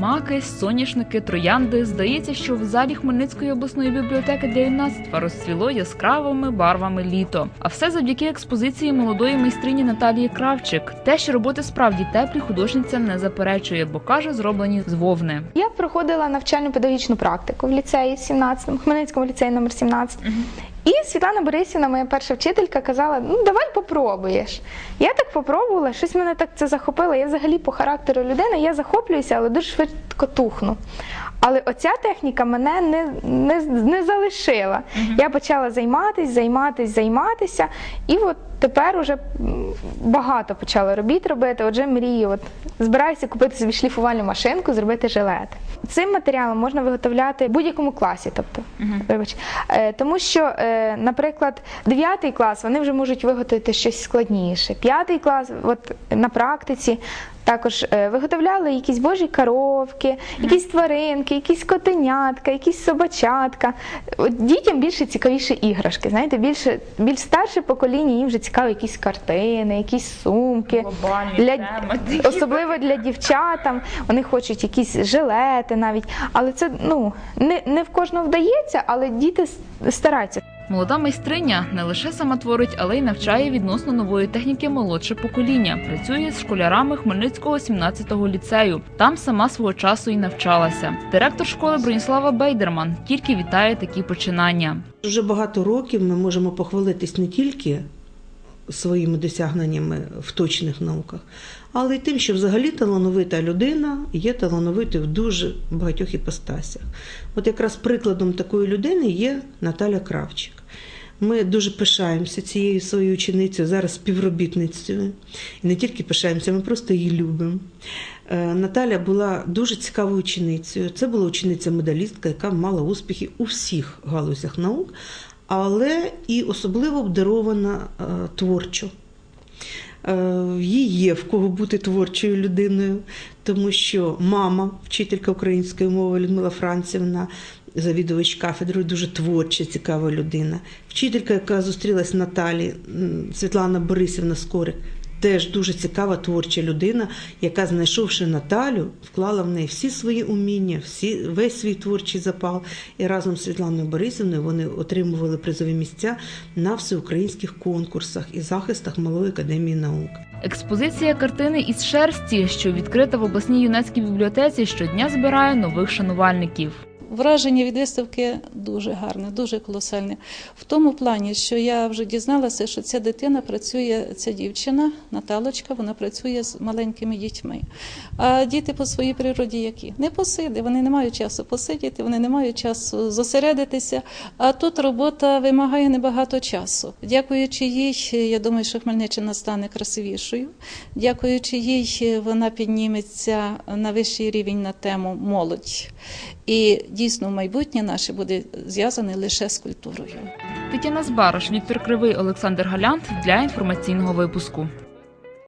маки, соняшники, троянди. Здається, що в залі Хмельницької обласної бібліотеки для юнацтва розцвіло яскравими барвами літо. А все завдяки експозиції молодої майстрині Наталії Кравчик. Те, що роботи справді теплі, художниця не заперечує, бо каже, зроблені з вовни. Я проходила навчальну педагогічну практику в ліцеї 17, Хмельницькому ліцеї номер 17. І Світлана Борисівна, моя перша вчителька, казала: ну давай попробуєш. Я так попробувала, щось мене так це захопило. Я взагалі по характеру людини, я захоплююся, але дуже швидко тухну. Але оця техніка мене не, не, не залишила. Я почала займатися, займатися, займатися. І от тепер уже багато почала робіт робити. Отже, мрію. От збираюся купити собі шліфувальну машинку, зробити жилет. Цим матеріалом можна виготовляти в будь-якому класі. Тобто, вибач, Е, тому що, е, наприклад, 9 клас вони вже можуть виготовити щось складніше. 5 клас, от на практиці. Також е, виготовляли якісь божі коровки, якісь тваринки, якісь котенятка, якісь собачатка. От дітям більше цікавіше іграшки. Знаєте, більше більш старше покоління їм вже цікаві якісь картини, якісь сумки. Глобальні Для, теми особливо для дівчатам. вони хочуть якісь жилети навіть. Але це ну не, не в кожного вдається, але діти стараються. Молода майстриня не лише сама творить, але й навчає відносно нової техніки молодше покоління. Працює з школярами Хмельницького 17-го ліцею. Там сама свого часу і навчалася. Директор школи Броніслава Бейдерман тільки вітає такі починання. Вже багато років ми можемо похвалитись не тільки своїми досягненнями в точних науках, але й тим, що взагалі талановита людина є талановитою в дуже багатьох іпостасях. От якраз прикладом такої людини є Наталя Кравчик. Ми дуже пишаємося цією своєю ученицею, зараз співробітницею. І не тільки пишаємося, ми просто її любимо. Е, Наталя була дуже цікавою ученицею. Це була учениця-медалістка, яка мала успіхи у всіх галузях наук, але і особливо обдарована е, творчо. Е, Їй є в кого бути творчою людиною, тому що мама, вчителька української мови Людмила Францівна, завідувач кафедрою, дуже творча, цікава людина. Вчителька, яка зустрілась Наталі, Світлана Борисівна Скорик, теж дуже цікава творча людина, яка, знайшовши Наталю, вклала в неї всі свої уміння, всі, весь свій творчий запал. І разом з Світланою Борисівною вони отримували призові місця на всеукраїнських конкурсах і захистах Малої академії наук. Експозиція картини із шерсті, що відкрита в обласній юнацькій бібліотеці, щодня збирає нових шанувальників. Враження від виставки дуже гарне, дуже колосальне. В тому плані, що я вже дізналася, що ця дитина працює, ця дівчина, Наталочка, вона працює з маленькими дітьми. А діти по своїй природі які? Не посиди, вони не мають часу посидіти, вони не мають часу зосередитися. А тут робота вимагає небагато часу. Дякуючи їй, я думаю, що Хмельниччина стане красивішою. Дякуючи їй, вона підніметься на вищий рівень на тему молодь. І дійсно майбутнє наше буде зв'язане лише з культурою. Тетяна Збараш, Віктор Кривий, Олександр Галянт для інформаційного випуску.